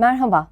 Merhaba,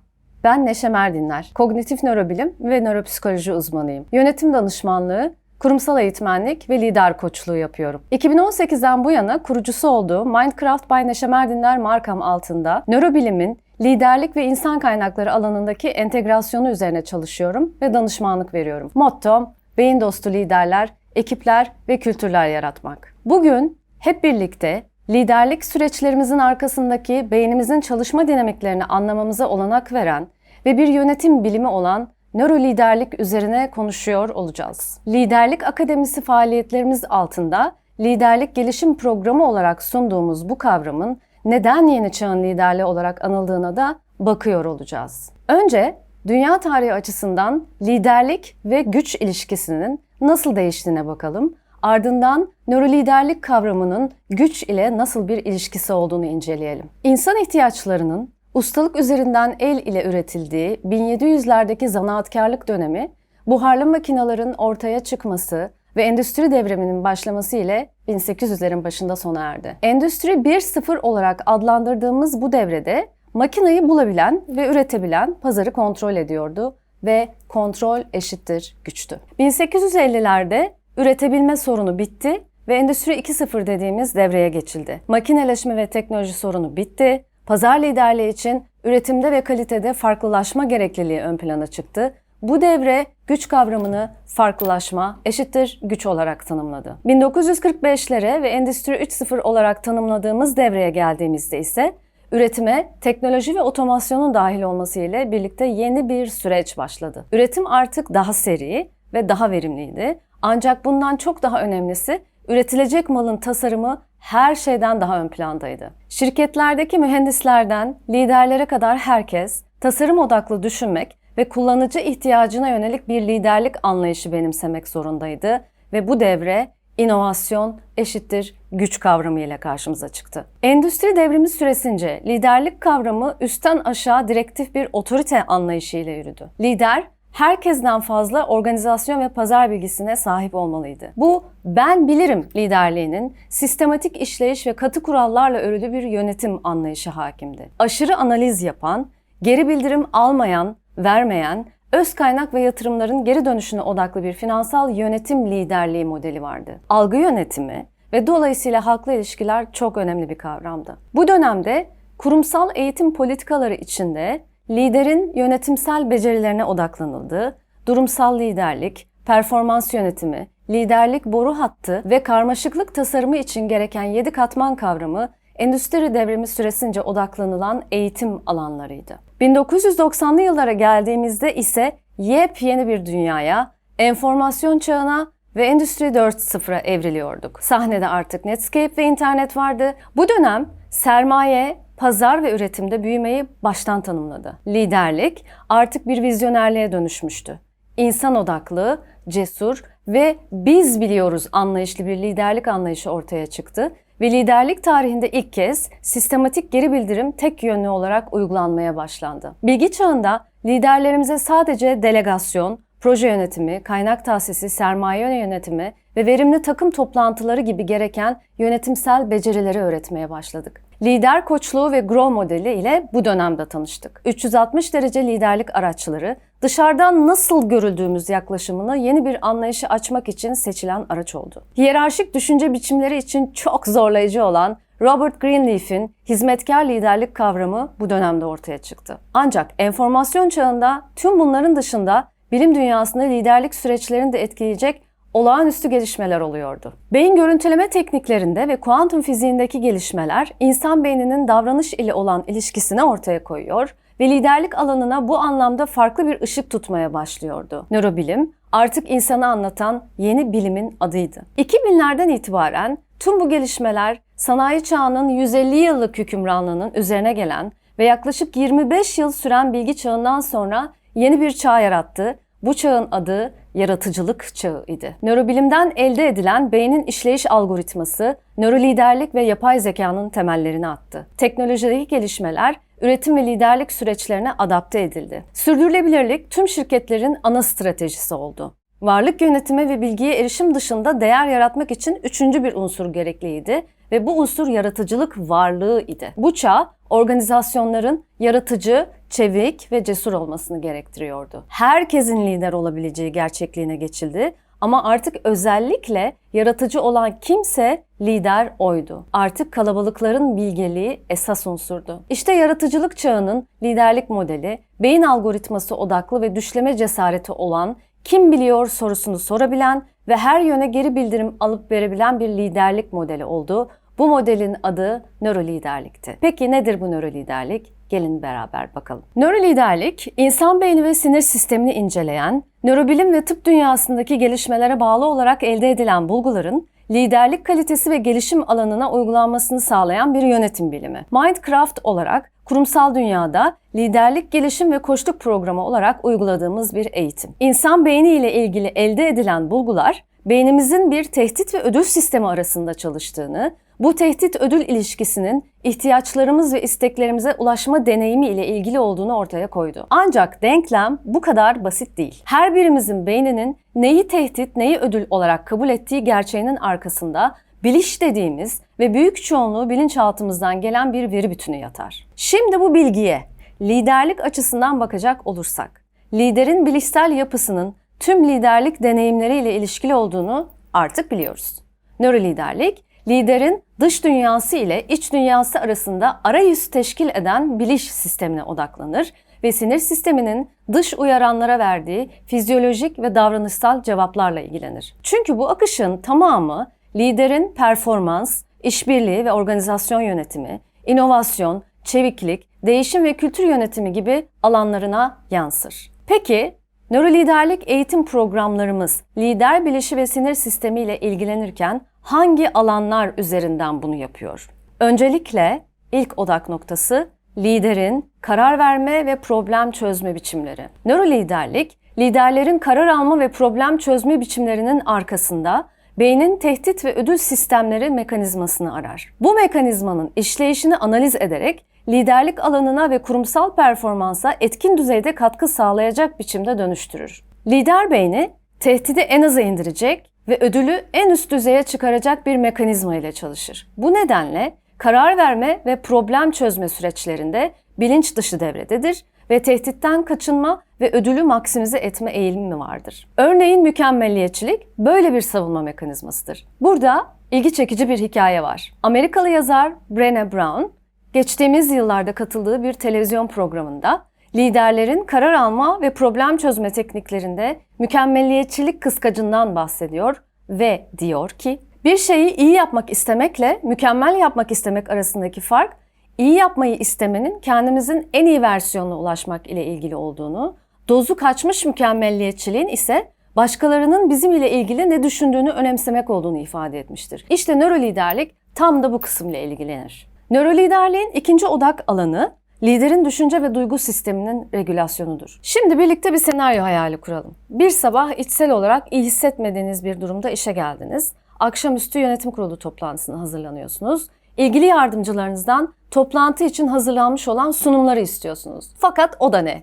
ben Neşe Merdinler. Kognitif nörobilim ve nöropsikoloji uzmanıyım. Yönetim danışmanlığı, kurumsal eğitmenlik ve lider koçluğu yapıyorum. 2018'den bu yana kurucusu olduğu Mindcraft by Neşe Merdinler markam altında nörobilimin liderlik ve insan kaynakları alanındaki entegrasyonu üzerine çalışıyorum ve danışmanlık veriyorum. Mottom, beyin dostu liderler, ekipler ve kültürler yaratmak. Bugün hep birlikte liderlik süreçlerimizin arkasındaki beynimizin çalışma dinamiklerini anlamamıza olanak veren ve bir yönetim bilimi olan nöroliderlik üzerine konuşuyor olacağız. Liderlik Akademisi faaliyetlerimiz altında liderlik gelişim programı olarak sunduğumuz bu kavramın neden yeni çağın liderliği olarak anıldığına da bakıyor olacağız. Önce dünya tarihi açısından liderlik ve güç ilişkisinin nasıl değiştiğine bakalım. Ardından nöroliderlik kavramının güç ile nasıl bir ilişkisi olduğunu inceleyelim. İnsan ihtiyaçlarının ustalık üzerinden el ile üretildiği 1700'lerdeki zanaatkarlık dönemi, buharlı makinelerin ortaya çıkması ve endüstri devriminin başlaması ile 1800'lerin başında sona erdi. Endüstri 1.0 olarak adlandırdığımız bu devrede makineyi bulabilen ve üretebilen pazarı kontrol ediyordu ve kontrol eşittir güçtü. 1850'lerde üretebilme sorunu bitti ve Endüstri 2.0 dediğimiz devreye geçildi. Makineleşme ve teknoloji sorunu bitti. Pazar liderliği için üretimde ve kalitede farklılaşma gerekliliği ön plana çıktı. Bu devre güç kavramını farklılaşma eşittir güç olarak tanımladı. 1945'lere ve Endüstri 3.0 olarak tanımladığımız devreye geldiğimizde ise üretime teknoloji ve otomasyonun dahil olması ile birlikte yeni bir süreç başladı. Üretim artık daha seri ve daha verimliydi. Ancak bundan çok daha önemlisi üretilecek malın tasarımı her şeyden daha ön plandaydı. Şirketlerdeki mühendislerden liderlere kadar herkes tasarım odaklı düşünmek ve kullanıcı ihtiyacına yönelik bir liderlik anlayışı benimsemek zorundaydı ve bu devre inovasyon eşittir güç kavramı ile karşımıza çıktı. Endüstri devrimi süresince liderlik kavramı üstten aşağı direktif bir otorite anlayışı ile yürüdü. Lider herkesten fazla organizasyon ve pazar bilgisine sahip olmalıydı. Bu ben bilirim liderliğinin sistematik işleyiş ve katı kurallarla örülü bir yönetim anlayışı hakimdi. Aşırı analiz yapan, geri bildirim almayan, vermeyen, öz kaynak ve yatırımların geri dönüşüne odaklı bir finansal yönetim liderliği modeli vardı. Algı yönetimi ve dolayısıyla halkla ilişkiler çok önemli bir kavramdı. Bu dönemde kurumsal eğitim politikaları içinde liderin yönetimsel becerilerine odaklanıldığı, durumsal liderlik, performans yönetimi, liderlik boru hattı ve karmaşıklık tasarımı için gereken 7 katman kavramı endüstri devrimi süresince odaklanılan eğitim alanlarıydı. 1990'lı yıllara geldiğimizde ise yepyeni bir dünyaya, enformasyon çağına ve Endüstri 4.0'a evriliyorduk. Sahnede artık Netscape ve internet vardı. Bu dönem sermaye, pazar ve üretimde büyümeyi baştan tanımladı. Liderlik artık bir vizyonerliğe dönüşmüştü. İnsan odaklı, cesur ve biz biliyoruz anlayışlı bir liderlik anlayışı ortaya çıktı ve liderlik tarihinde ilk kez sistematik geri bildirim tek yönlü olarak uygulanmaya başlandı. Bilgi çağında liderlerimize sadece delegasyon, proje yönetimi, kaynak tahsisi, sermaye yönetimi ve verimli takım toplantıları gibi gereken yönetimsel becerileri öğretmeye başladık. Lider koçluğu ve Grow modeli ile bu dönemde tanıştık. 360 derece liderlik araçları, dışarıdan nasıl görüldüğümüz yaklaşımını yeni bir anlayışı açmak için seçilen araç oldu. Hiyerarşik düşünce biçimleri için çok zorlayıcı olan Robert Greenleaf'in hizmetkar liderlik kavramı bu dönemde ortaya çıktı. Ancak enformasyon çağında tüm bunların dışında bilim dünyasında liderlik süreçlerini de etkileyecek olağanüstü gelişmeler oluyordu. Beyin görüntüleme tekniklerinde ve kuantum fiziğindeki gelişmeler insan beyninin davranış ile olan ilişkisini ortaya koyuyor ve liderlik alanına bu anlamda farklı bir ışık tutmaya başlıyordu. Nörobilim artık insanı anlatan yeni bilimin adıydı. 2000'lerden itibaren tüm bu gelişmeler sanayi çağının 150 yıllık hükümranlığının üzerine gelen ve yaklaşık 25 yıl süren bilgi çağından sonra yeni bir çağ yarattı. Bu çağın adı yaratıcılık çağı idi. Nörobilimden elde edilen beynin işleyiş algoritması, nöroliderlik ve yapay zekanın temellerini attı. Teknolojideki gelişmeler üretim ve liderlik süreçlerine adapte edildi. Sürdürülebilirlik tüm şirketlerin ana stratejisi oldu. Varlık yönetimi ve bilgiye erişim dışında değer yaratmak için üçüncü bir unsur gerekliydi ve bu unsur yaratıcılık varlığı idi. Bu çağ organizasyonların yaratıcı, çevik ve cesur olmasını gerektiriyordu. Herkesin lider olabileceği gerçekliğine geçildi ama artık özellikle yaratıcı olan kimse lider oydu. Artık kalabalıkların bilgeliği esas unsurdu. İşte yaratıcılık çağının liderlik modeli, beyin algoritması odaklı ve düşleme cesareti olan, kim biliyor sorusunu sorabilen ve her yöne geri bildirim alıp verebilen bir liderlik modeli oldu. Bu modelin adı nöroliderlikti. Peki nedir bu nöroliderlik? Gelin beraber bakalım. Nöroliderlik, insan beyni ve sinir sistemini inceleyen, nörobilim ve tıp dünyasındaki gelişmelere bağlı olarak elde edilen bulguların liderlik kalitesi ve gelişim alanına uygulanmasını sağlayan bir yönetim bilimi. Mindcraft olarak kurumsal dünyada liderlik, gelişim ve koçluk programı olarak uyguladığımız bir eğitim. İnsan beyni ile ilgili elde edilen bulgular, beynimizin bir tehdit ve ödül sistemi arasında çalıştığını, bu tehdit ödül ilişkisinin ihtiyaçlarımız ve isteklerimize ulaşma deneyimi ile ilgili olduğunu ortaya koydu. Ancak denklem bu kadar basit değil. Her birimizin beyninin neyi tehdit, neyi ödül olarak kabul ettiği gerçeğinin arkasında biliş dediğimiz ve büyük çoğunluğu bilinçaltımızdan gelen bir veri bütünü yatar. Şimdi bu bilgiye liderlik açısından bakacak olursak, liderin bilişsel yapısının tüm liderlik deneyimleriyle ilişkili olduğunu artık biliyoruz. Nöroliderlik, liderin dış dünyası ile iç dünyası arasında arayüz teşkil eden biliş sistemine odaklanır ve sinir sisteminin dış uyaranlara verdiği fizyolojik ve davranışsal cevaplarla ilgilenir. Çünkü bu akışın tamamı liderin performans, işbirliği ve organizasyon yönetimi, inovasyon, çeviklik, değişim ve kültür yönetimi gibi alanlarına yansır. Peki nöroliderlik eğitim programlarımız lider bilişi ve sinir sistemi ile ilgilenirken hangi alanlar üzerinden bunu yapıyor? Öncelikle ilk odak noktası liderin karar verme ve problem çözme biçimleri. Nöroliderlik, liderlerin karar alma ve problem çözme biçimlerinin arkasında beynin tehdit ve ödül sistemleri mekanizmasını arar. Bu mekanizmanın işleyişini analiz ederek liderlik alanına ve kurumsal performansa etkin düzeyde katkı sağlayacak biçimde dönüştürür. Lider beyni tehdidi en aza indirecek ve ödülü en üst düzeye çıkaracak bir mekanizma ile çalışır. Bu nedenle karar verme ve problem çözme süreçlerinde bilinç dışı devrededir ve tehditten kaçınma ve ödülü maksimize etme eğilimi vardır. Örneğin mükemmelliyetçilik böyle bir savunma mekanizmasıdır. Burada ilgi çekici bir hikaye var. Amerikalı yazar Brené Brown, geçtiğimiz yıllarda katıldığı bir televizyon programında liderlerin karar alma ve problem çözme tekniklerinde mükemmelliyetçilik kıskacından bahsediyor ve diyor ki bir şeyi iyi yapmak istemekle mükemmel yapmak istemek arasındaki fark iyi yapmayı istemenin kendimizin en iyi versiyonuna ulaşmak ile ilgili olduğunu, dozu kaçmış mükemmelliyetçiliğin ise başkalarının bizim ile ilgili ne düşündüğünü önemsemek olduğunu ifade etmiştir. İşte nöroliderlik tam da bu kısımla ilgilenir. Nöroliderliğin ikinci odak alanı liderin düşünce ve duygu sisteminin regülasyonudur. Şimdi birlikte bir senaryo hayali kuralım. Bir sabah içsel olarak iyi hissetmediğiniz bir durumda işe geldiniz. Akşamüstü yönetim kurulu toplantısına hazırlanıyorsunuz. İlgili yardımcılarınızdan toplantı için hazırlanmış olan sunumları istiyorsunuz. Fakat o da ne?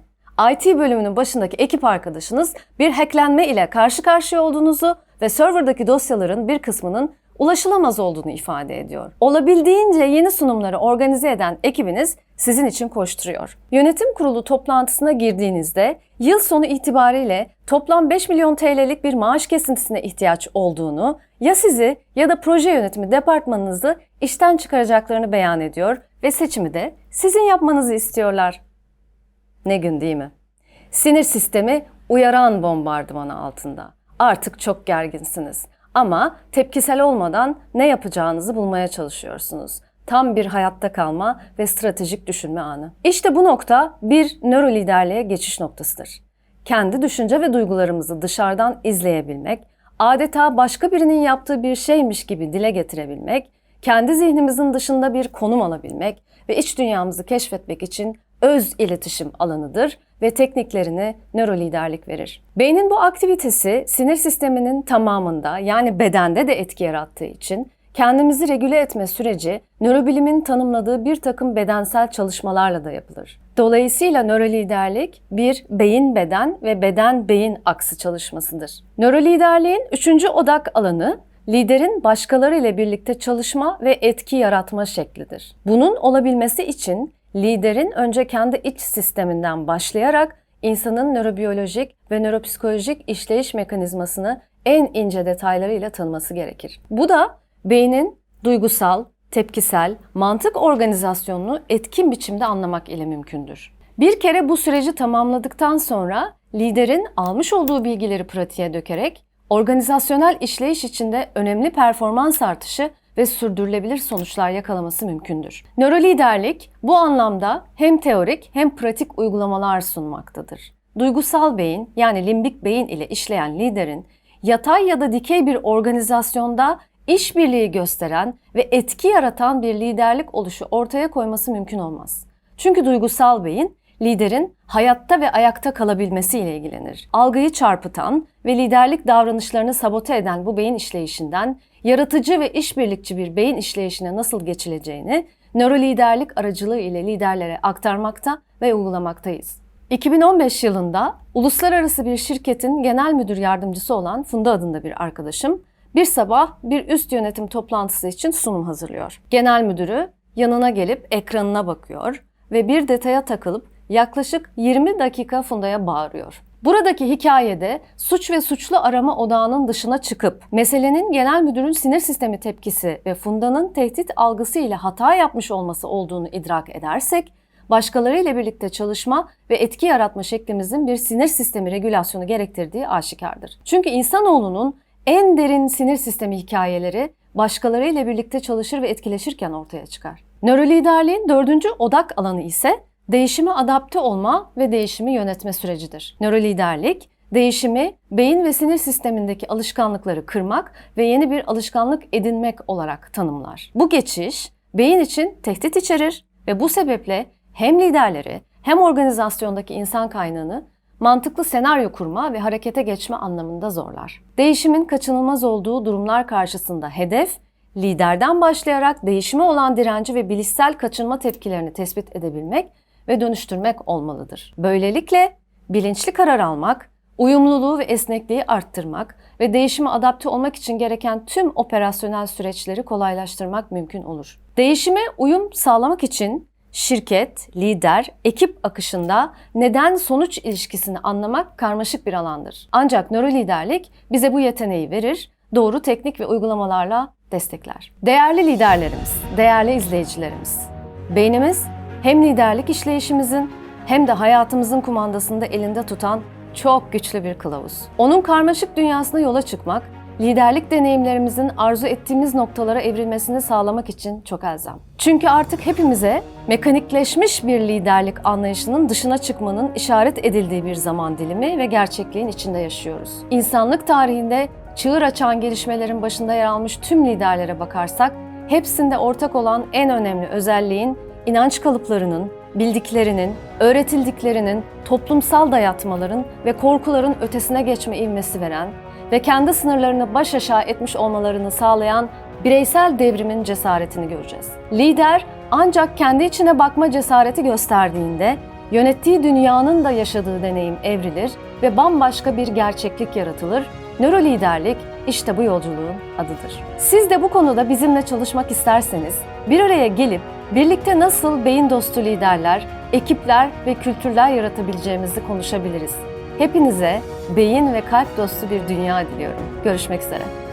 IT bölümünün başındaki ekip arkadaşınız bir hacklenme ile karşı karşıya olduğunuzu ve serverdaki dosyaların bir kısmının ulaşılamaz olduğunu ifade ediyor. Olabildiğince yeni sunumları organize eden ekibiniz sizin için koşturuyor. Yönetim kurulu toplantısına girdiğinizde yıl sonu itibariyle toplam 5 milyon TL'lik bir maaş kesintisine ihtiyaç olduğunu ya sizi ya da proje yönetimi departmanınızı işten çıkaracaklarını beyan ediyor ve seçimi de sizin yapmanızı istiyorlar. Ne gün değil mi? Sinir sistemi uyaran bombardımanı altında. Artık çok gerginsiniz. Ama tepkisel olmadan ne yapacağınızı bulmaya çalışıyorsunuz. Tam bir hayatta kalma ve stratejik düşünme anı. İşte bu nokta bir nöroliderliğe geçiş noktasıdır. Kendi düşünce ve duygularımızı dışarıdan izleyebilmek, adeta başka birinin yaptığı bir şeymiş gibi dile getirebilmek, kendi zihnimizin dışında bir konum alabilmek ve iç dünyamızı keşfetmek için öz iletişim alanıdır ve tekniklerini nöroliderlik verir. Beynin bu aktivitesi sinir sisteminin tamamında yani bedende de etki yarattığı için Kendimizi regüle etme süreci nörobilimin tanımladığı bir takım bedensel çalışmalarla da yapılır. Dolayısıyla nöroliderlik bir beyin beden ve beden beyin aksı çalışmasıdır. Nöroliderliğin üçüncü odak alanı liderin başkaları ile birlikte çalışma ve etki yaratma şeklidir. Bunun olabilmesi için liderin önce kendi iç sisteminden başlayarak insanın nörobiyolojik ve nöropsikolojik işleyiş mekanizmasını en ince detaylarıyla tanıması gerekir. Bu da beynin duygusal, tepkisel, mantık organizasyonunu etkin biçimde anlamak ile mümkündür. Bir kere bu süreci tamamladıktan sonra liderin almış olduğu bilgileri pratiğe dökerek organizasyonel işleyiş içinde önemli performans artışı ve sürdürülebilir sonuçlar yakalaması mümkündür. Nöroliderlik bu anlamda hem teorik hem pratik uygulamalar sunmaktadır. Duygusal beyin yani limbik beyin ile işleyen liderin yatay ya da dikey bir organizasyonda işbirliği gösteren ve etki yaratan bir liderlik oluşu ortaya koyması mümkün olmaz. Çünkü duygusal beyin liderin hayatta ve ayakta kalabilmesiyle ilgilenir. Algıyı çarpıtan ve liderlik davranışlarını sabote eden bu beyin işleyişinden yaratıcı ve işbirlikçi bir beyin işleyişine nasıl geçileceğini nöroliderlik aracılığı ile liderlere aktarmakta ve uygulamaktayız. 2015 yılında uluslararası bir şirketin genel müdür yardımcısı olan Funda adında bir arkadaşım bir sabah bir üst yönetim toplantısı için sunum hazırlıyor. Genel müdürü yanına gelip ekranına bakıyor ve bir detaya takılıp yaklaşık 20 dakika Funda'ya bağırıyor. Buradaki hikayede suç ve suçlu arama odağının dışına çıkıp meselenin genel müdürün sinir sistemi tepkisi ve Funda'nın tehdit algısı ile hata yapmış olması olduğunu idrak edersek başkalarıyla birlikte çalışma ve etki yaratma şeklimizin bir sinir sistemi regülasyonu gerektirdiği aşikardır. Çünkü insanoğlunun en derin sinir sistemi hikayeleri başkalarıyla birlikte çalışır ve etkileşirken ortaya çıkar. Nöroliderliğin dördüncü odak alanı ise değişime adapte olma ve değişimi yönetme sürecidir. Nöroliderlik, değişimi beyin ve sinir sistemindeki alışkanlıkları kırmak ve yeni bir alışkanlık edinmek olarak tanımlar. Bu geçiş beyin için tehdit içerir ve bu sebeple hem liderleri hem organizasyondaki insan kaynağını mantıklı senaryo kurma ve harekete geçme anlamında zorlar. Değişimin kaçınılmaz olduğu durumlar karşısında hedef, liderden başlayarak değişime olan direnci ve bilişsel kaçınma tepkilerini tespit edebilmek ve dönüştürmek olmalıdır. Böylelikle bilinçli karar almak, uyumluluğu ve esnekliği arttırmak ve değişime adapte olmak için gereken tüm operasyonel süreçleri kolaylaştırmak mümkün olur. Değişime uyum sağlamak için şirket, lider, ekip akışında neden sonuç ilişkisini anlamak karmaşık bir alandır. Ancak nöroliderlik bize bu yeteneği verir, doğru teknik ve uygulamalarla destekler. Değerli liderlerimiz, değerli izleyicilerimiz, beynimiz hem liderlik işleyişimizin hem de hayatımızın kumandasında elinde tutan çok güçlü bir kılavuz. Onun karmaşık dünyasına yola çıkmak, liderlik deneyimlerimizin arzu ettiğimiz noktalara evrilmesini sağlamak için çok elzem. Çünkü artık hepimize mekanikleşmiş bir liderlik anlayışının dışına çıkmanın işaret edildiği bir zaman dilimi ve gerçekliğin içinde yaşıyoruz. İnsanlık tarihinde çığır açan gelişmelerin başında yer almış tüm liderlere bakarsak, hepsinde ortak olan en önemli özelliğin inanç kalıplarının, bildiklerinin, öğretildiklerinin, toplumsal dayatmaların ve korkuların ötesine geçme ivmesi veren ve kendi sınırlarını baş aşağı etmiş olmalarını sağlayan bireysel devrimin cesaretini göreceğiz. Lider ancak kendi içine bakma cesareti gösterdiğinde yönettiği dünyanın da yaşadığı deneyim evrilir ve bambaşka bir gerçeklik yaratılır. Nöroliderlik işte bu yolculuğun adıdır. Siz de bu konuda bizimle çalışmak isterseniz bir araya gelip birlikte nasıl beyin dostu liderler, ekipler ve kültürler yaratabileceğimizi konuşabiliriz. Hepinize beyin ve kalp dostu bir dünya diliyorum. Görüşmek üzere.